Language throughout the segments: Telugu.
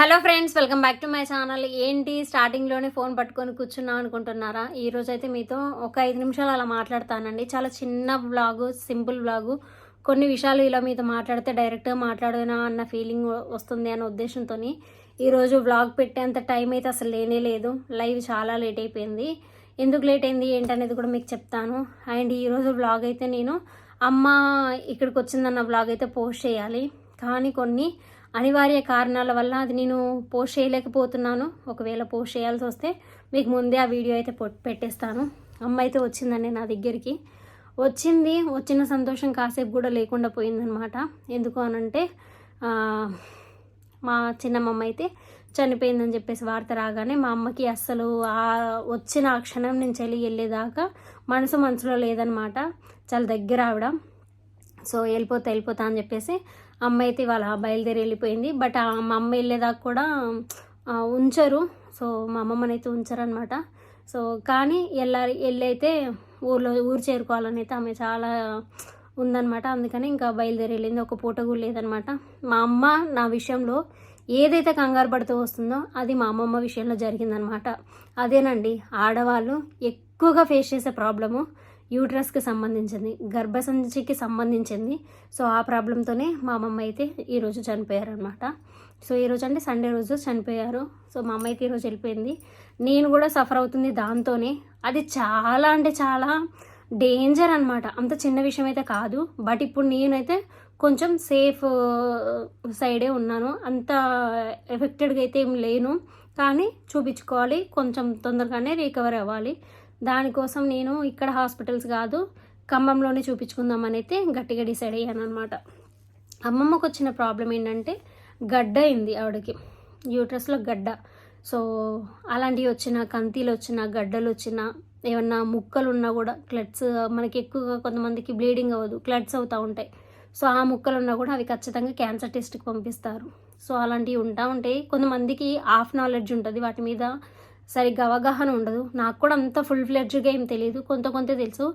Hello friends welcome back to my channel. ఏంటి స్టార్టింగ్లోనే ఫోన్ పట్టుకొని కూర్చున్నాం అనుకుంటున్నారా? ఈరోజు అయితే మీతో ఒక ఐదు నిమిషాలు అలా మాట్లాడతానండి. చాలా చిన్న వ్లాగు సింపుల్ వ్లాగు కొన్ని విషయాలు ఇలా మీతో మాట్లాడితే డైరెక్ట్గా మాట్లాడినా అన్న ఫీలింగ్ వస్తుంది అనే ఉద్దేశంతో ఈరోజు వ్లాగ్ పెట్టేంత టైం అయితే అసలు లేనే లేదు. లైవ్ చాలా లేట్ అయిపోయింది. ఎందుకు లేట్ అయింది ఏంటనేది కూడా మీకు చెప్తాను. అండ్ ఈరోజు వ్లాగ్ అయితే నేను అమ్మ ఇక్కడికి వచ్చిందన్న వ్లాగ్ అయితే పోస్ట్ చేయాలి. కానీ కొన్ని అనివార్య కారణాల వల్ల అది నేను పోస్ట్ చేయలేకపోతున్నాను. ఒకవేళ పోస్ట్ చేయాల్సి వస్తే మీకు ముందే ఆ వీడియో అయితే పెట్టేస్తాను. అమ్మ అయితే వచ్చిందండి నా దగ్గరికి. వచ్చింది వచ్చిన సంతోషం కాసేపు కూడా లేకుండా పోయిందనమాట. ఎందుకు అనంటే మా చిన్నమ్మ అయితే చనిపోయిందని చెప్పేసి వార్త రాగానే మా అమ్మకి అస్సలు ఆ వచ్చిన ఆ క్షణం నుంచి వెళ్ళి వెళ్ళేదాకా మనసు మనసులో లేదనమాట. చాలా దగ్గర ఆవిడ. సో వెళ్ళిపోతా వెళ్ళిపోతా అని చెప్పేసి అమ్మ అయితే ఇవాళ బయలుదేరి వెళ్ళిపోయింది బట్ ఆ మా అమ్మ వెళ్ళేదాకా కూడా ఉంచరు. సో మా అమ్మమ్మని అయితే ఉంచరనమాట సో కానీ వెళ్ళాలి వెళ్ళైతే ఊర్లో ఊరు చేరుకోవాలని అయితే ఆమె చాలా ఉందనమాట అందుకని ఇంకా బయలుదేరి వెళ్ళింది ఒక పూట కూడా లేదనమాట మా అమ్మ నా విషయంలో ఏదైతే కంగారు పడుతూ వస్తుందో అది మా అమ్మమ్మ విషయంలో జరిగిందనమాట అదేనండి ఆడవాళ్ళు ఎక్కువగా ఫేస్ చేసే ప్రాబ్లము యూట్రస్కి సంబంధించింది గర్భసంచికి సంబంధించింది. సో ఆ ప్రాబ్లంతోనే మా అమ్మమ్మ అయితే ఈరోజు చనిపోయారనమాట సో ఈరోజు అంటే సండే రోజు చనిపోయారు. సో మా అమ్మ అయితే ఈరోజు వెళ్ళిపోయింది. నేను కూడా సఫర్ అవుతుంది దాంతోనే. అది చాలా అంటే చాలా డేంజర్ అనమాట అంత చిన్న విషయం అయితే కాదు. బట్ ఇప్పుడు నేనైతే కొంచెం సేఫ్ సైడే ఉన్నాను. అంత ఎఫెక్టెడ్గా అయితే ఏం లేను. కానీ చూపించుకోవాలి. కొంచెం తొందరగానే రికవర్ అవ్వాలి. దానికోసం నేను ఇక్కడ హాస్పిటల్స్ కాదు ఖమ్మంలోనే చూపించుకుందామని అయితే గట్టిగా డిసైడ్ అయ్యాను అనమాట అమ్మమ్మకు వచ్చిన ప్రాబ్లం ఏంటంటే గడ్డ అయింది ఆవిడకి యూట్రస్లో గడ్డ. సో అలాంటివి వచ్చిన కంతీలు వచ్చిన గడ్డలు వచ్చినా ఏమన్నా ముక్కలు ఉన్నా కూడా క్లట్స్ మనకి ఎక్కువగా కొంతమందికి బ్లీడింగ్ అవ్వదు క్లట్స్ అవుతూ ఉంటాయి. సో ఆ ముక్కలు ఉన్నా కూడా అవి ఖచ్చితంగా క్యాన్సర్ టెస్ట్కి పంపిస్తారు. సో అలాంటివి ఉంటా ఉంటాయి కొంతమందికి హాఫ్ నాలెడ్జ్ ఉంటుంది వాటి మీద సరిగ్గా అవగాహన ఉండదు. నాకు కూడా అంత ఫుల్ ఫ్లెడ్జ్గా ఏం తెలియదు కొంత కొంత తెలుసు.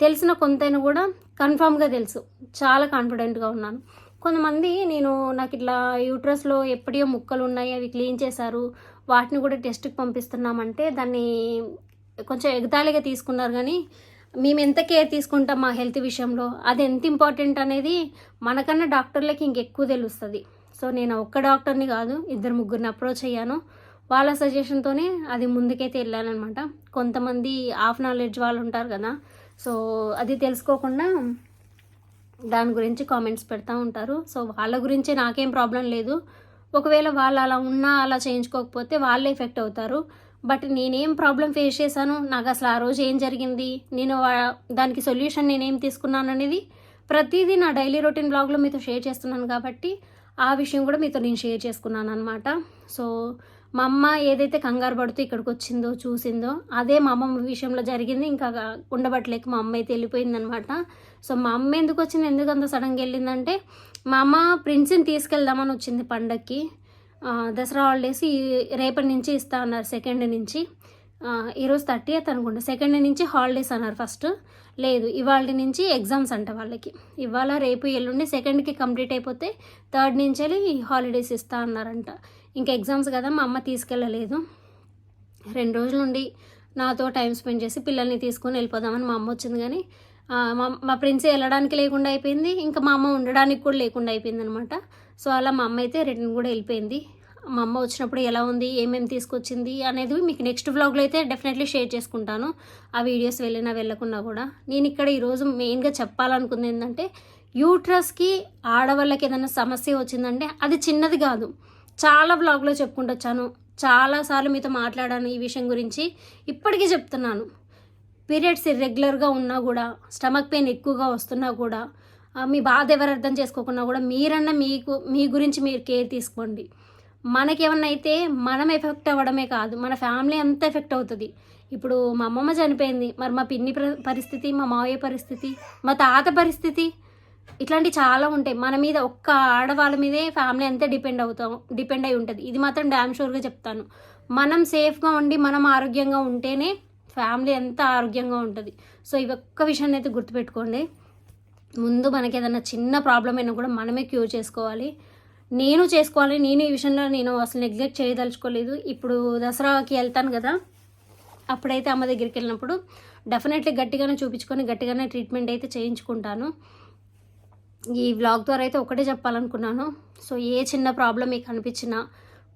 తెలిసిన కొంతైనా కూడా కన్ఫామ్గా తెలుసు. చాలా కాన్ఫిడెంట్గా ఉన్నాను. కొంతమంది నేను నాకు ఇట్లా యూట్రస్లో ఎప్పుడో ముక్కలు ఉన్నాయి అవి క్లీన్ చేశారు. వాటిని కూడా టెస్ట్కి పంపిస్తున్నామంటే దాన్ని కొంచెం ఎగతాళిగా తీసుకున్నారు కానీ మేము ఎంత కేర్ తీసుకుంటాం మా హెల్త్ విషయంలో? అది ఎంత ఇంపార్టెంట్ అనేది మనకన్నా డాక్టర్లకి ఇంకెక్కువ తెలుస్తుంది. సో నేను ఒక్క డాక్టర్ని కాదు ఇద్దరు ముగ్గురిని అప్రోచ్ అయ్యాను. వాళ్ళ సజెషన్తోనే అది ముందుకైతే వెళ్ళానమాట కొంతమంది హాఫ్ నాలెడ్జ్ వాళ్ళు ఉంటారు కదా. సో అది తెలుసుకోకుండా దాని గురించి కామెంట్స్ పెడతా ఉంటారు. సో వాళ్ళ గురించి నాకేం ప్రాబ్లం లేదు. ఒకవేళ వాళ్ళు అలా ఉన్నా అలా చేయించుకోకపోతే వాళ్ళే ఎఫెక్ట్ అవుతారు. బట్ నేనేం ప్రాబ్లం ఫేస్ చేశాను? నాకు అసలు ఆ రోజు ఏం జరిగింది? నేను వా- దానికి సొల్యూషన్ నేనేం తీసుకున్నాను అనేది ప్రతిదీ నా డైలీ రొటీన్ బ్లాగ్లో మీతో షేర్ చేస్తున్నాను కాబట్టి ఆ విషయం కూడా మీతో నేను షేర్ చేసుకున్నాను అనమాట సో మా అమ్మ ఏదైతే కంగారు పడుతూ ఇక్కడికి వచ్చిందో చూసిందో అదే మా అమ్మమ్మ విషయంలో జరిగింది. ఇంకా ఉండబట్టలేక మా అమ్మ అయితే వెళ్ళిపోయిందనమాట. సో మా అమ్మ ఎందుకు వచ్చింది ఎందుకు అంత సడన్గా వెళ్ళిందంటే మా అమ్మ ప్రిన్స్ని తీసుకెళ్దామని వచ్చింది పండక్కి. దసరా హాలిడేస్ ఈ రేపటి నుంచి ఇస్తా అన్నారు సెకండ్ నుంచి. ఈరోజు థర్టీ ఎయిత్ అనుకుంటా. సెకండ్ నుంచి హాలిడేస్ అన్నారు ఫస్ట్ లేదు ఇవాళ నుంచి ఎగ్జామ్స్ అంట వాళ్ళకి. ఇవాళ రేపు ఎల్లుండి సెకండ్కి కంప్లీట్ అయిపోతే థర్డ్ నుంచి వెళ్ళి హాలిడేస్ ఇస్తా అన్నారంట. ఇంకా ఎగ్జామ్స్ కదా మా అమ్మ తీసుకెళ్ళలేదు. రెండు రోజుల నుండి నాతో టైం స్పెండ్ చేసి పిల్లల్ని తీసుకొని వెళ్ళిపోదామని మా అమ్మ వచ్చింది కానీ మా మా ప్రిన్స్ వెళ్ళడానికి లేకుండా అయిపోయింది. ఇంకా మా అమ్మ ఉండడానికి కూడా లేకుండా అయిపోయింది అనమాట సో అలా మా అమ్మ అయితే రిటర్న్ కూడా వెళ్ళిపోయింది. మా అమ్మ వచ్చినప్పుడు ఎలా ఉంది ఏమేమి తీసుకొచ్చింది అనేది మీకు నెక్స్ట్ వ్లాగ్లో అయితే డెఫినెట్లీ షేర్ చేసుకుంటాను. ఆ వీడియోస్ వెళ్ళినా వెళ్ళకున్నా కూడా. నేను ఇక్కడ ఈరోజు మెయిన్గా చెప్పాలనుకుంది ఏంటంటే యూట్రస్కి ఆడవాళ్ళకి ఏదైనా సమస్య వచ్చిందంటే అది చిన్నది కాదు. చాలా బ్లాగ్లో చెప్పుకుంటూ వచ్చాను. చాలాసార్లు మీతో మాట్లాడాను ఈ విషయం గురించి. ఇప్పటికీ చెప్తున్నాను. పీరియడ్స్ ఇర్రెగ్యులర్గా ఉన్నా కూడా స్టమక్ పెయిన్ ఎక్కువగా వస్తున్నా కూడా మీ బాధ ఎవరు అర్థం చేసుకోకున్నా కూడా మీరన్నా మీకు మీ గురించి మీరు కేర్ తీసుకోండి. మనకేమన్నా అయితే మనం ఎఫెక్ట్ అవ్వడమే కాదు మన ఫ్యామిలీ అంతా ఎఫెక్ట్ అవుతుంది. ఇప్పుడు మా అమ్మమ్మ చనిపోయింది. మరి మా పిన్ని పరిస్థితి మా మావయ్య పరిస్థితి మా తాత పరిస్థితి ఇట్లాంటివి చాలా ఉంటాయి. మన మీద ఒక్క ఆడవాళ్ళ మీదే ఫ్యామిలీ అంతే డిపెండ్ అవుతాం డిపెండ్ అయి ఉంటుంది. ఇది మాత్రం డ్యామ్ షూర్గా చెప్తాను. మనం సేఫ్గా ఉండి మనం ఆరోగ్యంగా ఉంటేనే ఫ్యామిలీ అంతా ఆరోగ్యంగా ఉంటుంది. సో ఈ ఒక్క విషయాన్ని అయితే గుర్తుపెట్టుకోండి. ముందు మనకి ఏదైనా చిన్న ప్రాబ్లం అయినా కూడా మనమే క్యూర్ చేసుకోవాలి. నేను చేసుకోవాలి. నేను ఈ విషయంలో నేను అసలు నెగ్లెక్ట్ చేయదలుచుకోలేదు. ఇప్పుడు దసరాకి వెళ్తాను కదా అప్పుడైతే అమ్మ దగ్గరికి వెళ్ళినప్పుడు డెఫినెట్లీ గట్టిగానే చూపించుకొని గట్టిగానే ట్రీట్మెంట్ అయితే చేయించుకుంటాను. ఈ వ్లాగ్ ద్వారా అయితే ఒకటే చెప్పాలనుకున్నాను. సో ఏ చిన్న ప్రాబ్లం మీకు అనిపించినా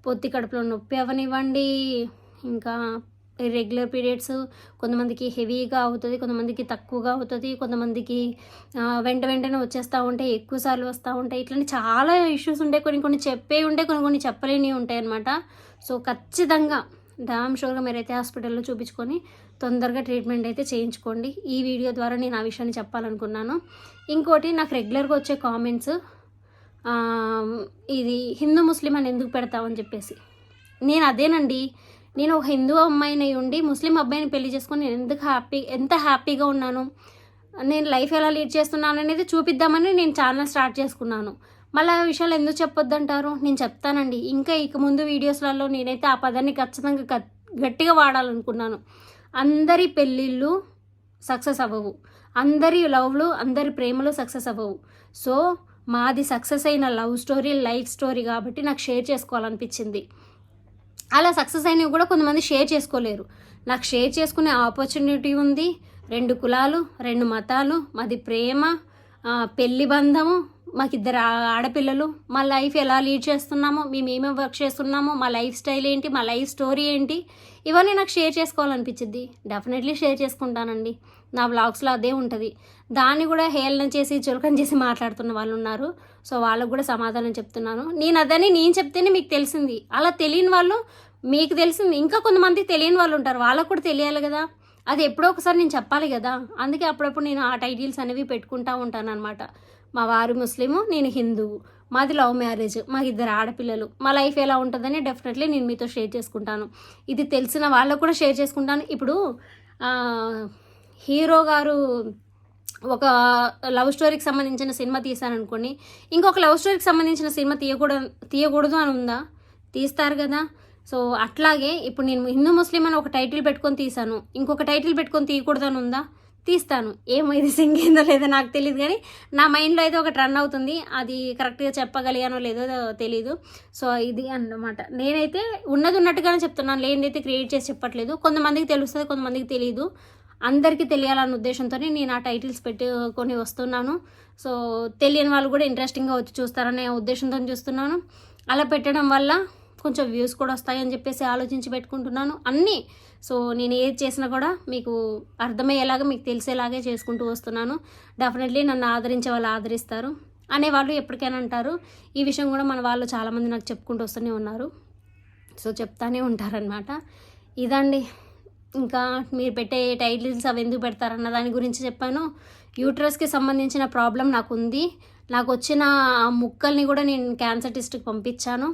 పొత్తి కడుపులో నొప్పి అవనివ్వండి. ఇంకా రెగ్యులర్ పీరియడ్స్ కొంతమందికి హెవీగా అవుతుంది కొంతమందికి తక్కువగా అవుతుంది కొంతమందికి వెంట వెంటనే వచ్చేస్తూ ఉంటాయి ఎక్కువసార్లు వస్తూ ఉంటాయి ఇట్లాంటి చాలా ఇష్యూస్ ఉంటాయి కొన్ని కొన్ని చెప్పే ఉంటాయి కొన్ని కొన్ని చెప్పలేనివి ఉంటాయి అనమాట సో ఖచ్చితంగా డామ్ షూర్గా మీరైతే హాస్పిటల్లో చూపించుకొని తొందరగా ట్రీట్మెంట్ అయితే చేయించుకోండి. ఈ వీడియో ద్వారా నేను ఆ విషయాన్ని చెప్పాలనుకున్నాను. ఇంకోటి నాకు రెగ్యులర్గా వచ్చే కామెంట్స్ ఇది హిందూ ముస్లిం అని ఎందుకు పెడతామని చెప్పేసి. నేను అదేనండి. నేను ఒక హిందూ అమ్మాయిని ఉండి ముస్లిం అబ్బాయిని పెళ్ళి చేసుకొని నేను ఎందుకు హ్యాపీ ఎంత హ్యాపీగా ఉన్నాను? నేను లైఫ్ ఎలా లీడ్ చేస్తున్నాను అనేది చూపిద్దామని నేను ఛానల్ స్టార్ట్ చేసుకున్నాను. మళ్ళీ ఆ విషయాలు ఎందుకు చెప్పొద్దంటారు? నేను చెప్తానండి. ఇంకా ఇక ముందు వీడియోస్లలో నేనైతే ఆ పదాన్ని ఖచ్చితంగా గట్టిగా వాడాలనుకున్నాను. అందరి పెళ్ళిళ్ళు సక్సెస్ అవ్వవు. అందరి లవ్లు అందరి ప్రేమలు సక్సెస్ అవ్వవు. సో మాది సక్సెస్ అయిన లవ్ స్టోరీ లైఫ్ స్టోరీ కాబట్టి నాకు షేర్ చేసుకోవాలనిపించింది. అలా సక్సెస్ అయినవి కూడా కొంతమంది షేర్ చేసుకోలేరు. నాకు షేర్ చేసుకునే ఆపర్చునిటీ ఉంది. రెండు కులాలు రెండు మతాలు మాది ప్రేమ పెళ్ళి బంధము మాకిద్దరు ఆడపిల్లలు మా లైఫ్ ఎలా లీడ్ చేస్తున్నామో మేము ఏమేమి వర్క్ చేస్తున్నామో మా లైఫ్ స్టైల్ ఏంటి మా లైఫ్ స్టోరీ ఏంటి ఇవన్నీ నాకు షేర్ చేసుకోవాలనిపించింది డెఫినెట్లీ షేర్ చేసుకుంటానండి. నా వ్లాగ్స్లో అదే ఉంటుంది. దాన్ని కూడా హేళన చేసి చులకన చేసి మాట్లాడుతున్న వాళ్ళు ఉన్నారు. సో వాళ్ళకు కూడా సమాధానం చెప్తున్నాను. నేను అదని నేను చెప్తేనే మీకు తెలిసింది. అలా తెలియని వాళ్ళు మీకు తెలిసింది. ఇంకా కొంతమందికి తెలియని వాళ్ళు ఉంటారు. వాళ్ళకు కూడా తెలియాలి కదా. అది ఎప్పుడో ఒకసారి నేను చెప్పాలి కదా. అందుకే అప్పుడప్పుడు నేను ఆ టైటిల్స్ అనేవి పెట్టుకుంటా ఉంటాను అనమాట మా వారు ముస్లిము నేను హిందువు మాది లవ్ మ్యారేజ్ మాకు ఇద్దరు ఆడపిల్లలు. మా లైఫ్ ఎలా ఉంటుందని డెఫినెట్లీ నేను మీతో షేర్ చేసుకుంటాను. ఇది తెలిసిన వాళ్ళకు కూడా షేర్ చేసుకుంటాను. ఇప్పుడు హీరో గారు ఒక లవ్ స్టోరీకి సంబంధించిన సినిమా తీశారనుకోండి. అనుకోండి ఇంకొక లవ్ స్టోరీకి సంబంధించిన సినిమా తీయకూడదు తీయకూడదు అని ఉందా? తీస్తారు కదా. సో అట్లాగే ఇప్పుడు నేను హిందూ ముస్లిం అని ఒక టైటిల్ పెట్టుకొని తీశాను. ఇంకొక టైటిల్ పెట్టుకొని తీయకూడదు అని ఉందా? తీస్తాను. ఏమైంది సింగిందో సింగ్ అయిందో లేదో నాకు తెలియదు కానీ నా మైండ్లో అయితే ఒకటి రన్ అవుతుంది. అది కరెక్ట్గా చెప్పగలిగానో లేదో తెలీదు. సో ఇది అన్నమాట. నేనైతే ఉన్నది ఉన్నట్టుగానే చెప్తున్నాను. లేనిదైతే క్రియేట్ చేసి చెప్పట్లేదు. కొంతమందికి తెలుస్తుంది కొంతమందికి తెలియదు అందరికీ తెలియాలన్న ఉద్దేశంతో నేను ఆ టైటిల్స్ పెట్టుకొని వస్తున్నాను. సో తెలియని వాళ్ళు కూడా ఇంట్రెస్టింగ్గా వచ్చి చూస్తారనే ఉద్దేశంతో చూస్తున్నాను. అలా పెట్టడం వల్ల కొంచెం వ్యూస్ కూడా వస్తాయని చెప్పేసి ఆలోచించి పెట్టుకుంటున్నాను. అన్నీ సో నేను ఏది చేసినా కూడా మీకు అర్థమయ్యేలాగా మీకు తెలిసేలాగే చేసుకుంటూ వస్తున్నాను. డెఫినెట్లీ నన్ను ఆదరించే వాళ్ళు ఆదరిస్తారు. అనేవాళ్ళు ఎప్పటికైనా అంటారు. ఈ విషయం కూడా మన వాళ్ళు చాలామంది నాకు చెప్పుకుంటూ వస్తూనే ఉన్నారు. సో చెప్తానే ఉంటారనమాట ఇదండి. ఇంకా మీరు పెట్టే టైటిల్స్ అవి ఎందుకు పెడతారన్న దాని గురించి చెప్పాను. యూట్రస్కి సంబంధించిన ప్రాబ్లం నాకు ఉంది నాకు వచ్చిన ఆ ముక్కల్ని కూడా నేను క్యాన్సర్ టెస్ట్కి పంపించాను.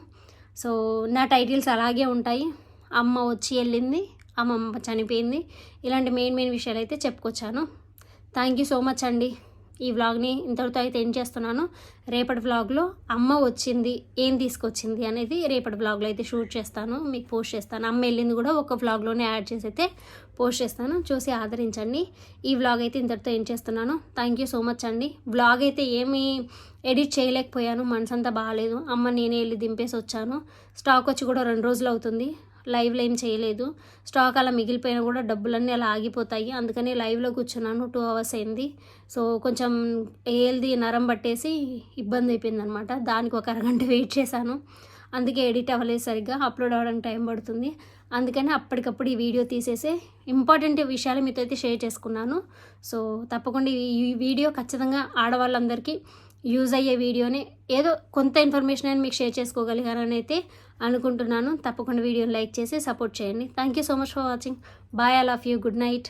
సో నా టైటిల్స్ అలాగే ఉంటాయి. అమ్మ వచ్చి వెళ్ళింది అమ్మమ్మ చనిపోయింది. ఇలాంటి మెయిన్ మెయిన్ విషయాలు అయితే చెప్పుకొచ్చాను. థ్యాంక్ యూ సో మచ్ అండి. ఈ వ్లాగ్ని ఇంతటితో అయితే ఏం చేస్తున్నాను. రేపటి వ్లాగ్లో అమ్మ వచ్చింది ఏం తీసుకొచ్చింది అనేది రేపటి వ్లాగ్లో అయితే షూట్ చేస్తాను మీకు పోస్ట్ చేస్తాను. అమ్మ వెళ్ళింది కూడా ఒక వ్లాగ్లోనే యాడ్ చేసి అయితే పోస్ట్ చేస్తాను. చూసి ఆదరించండి. ఈ వ్లాగ్ అయితే ఇంతటితో ఏం చేస్తున్నాను. థ్యాంక్ యూ సో మచ్ అండి. వ్లాగ్ అయితే ఏమీ ఎడిట్ చేయలేకపోయాను. మనసంతా బాగాలేదు అమ్మ నేనే వెళ్ళి దింపేసి వచ్చాను. స్టాక్ వచ్చి కూడా రెండు రోజులు అవుతుంది. లైవ్లో ఏం చేయలేదు. స్టాక్ అలా మిగిలిపోయినా కూడా డబ్బులన్నీ అలా ఆగిపోతాయి. అందుకని లైవ్లో కూర్చున్నాను. టూ అవర్స్ అయింది. సో కొంచెం ఏల్ది నరం పట్టేసి ఇబ్బంది అయిపోయింది అనమాట దానికి ఒక అరగంట వెయిట్ చేశాను. అందుకే ఎడిట్ అవ్వలేదు సరిగ్గా. అప్లోడ్ అవ్వడానికి టైం పడుతుంది. అందుకని అప్పటికప్పుడు ఈ వీడియో తీసేసి ఇంపార్టెంట్ విషయాలు మీతో అయితే షేర్ చేసుకున్నాను. సో తప్పకుండా ఈ వీడియో ఖచ్చితంగా ఆడవాళ్ళందరికీ యూజ్ అయ్యే వీడియోని ఏదో కొంత ఇన్ఫర్మేషన్ అని మీకు షేర్ చేసుకోగలిగానని అయితే అనుకుంటున్నాను. తప్పకుండా వీడియోని లైక్ చేసి సపోర్ట్ చేయండి. Thank you so much for watching bye all of you good night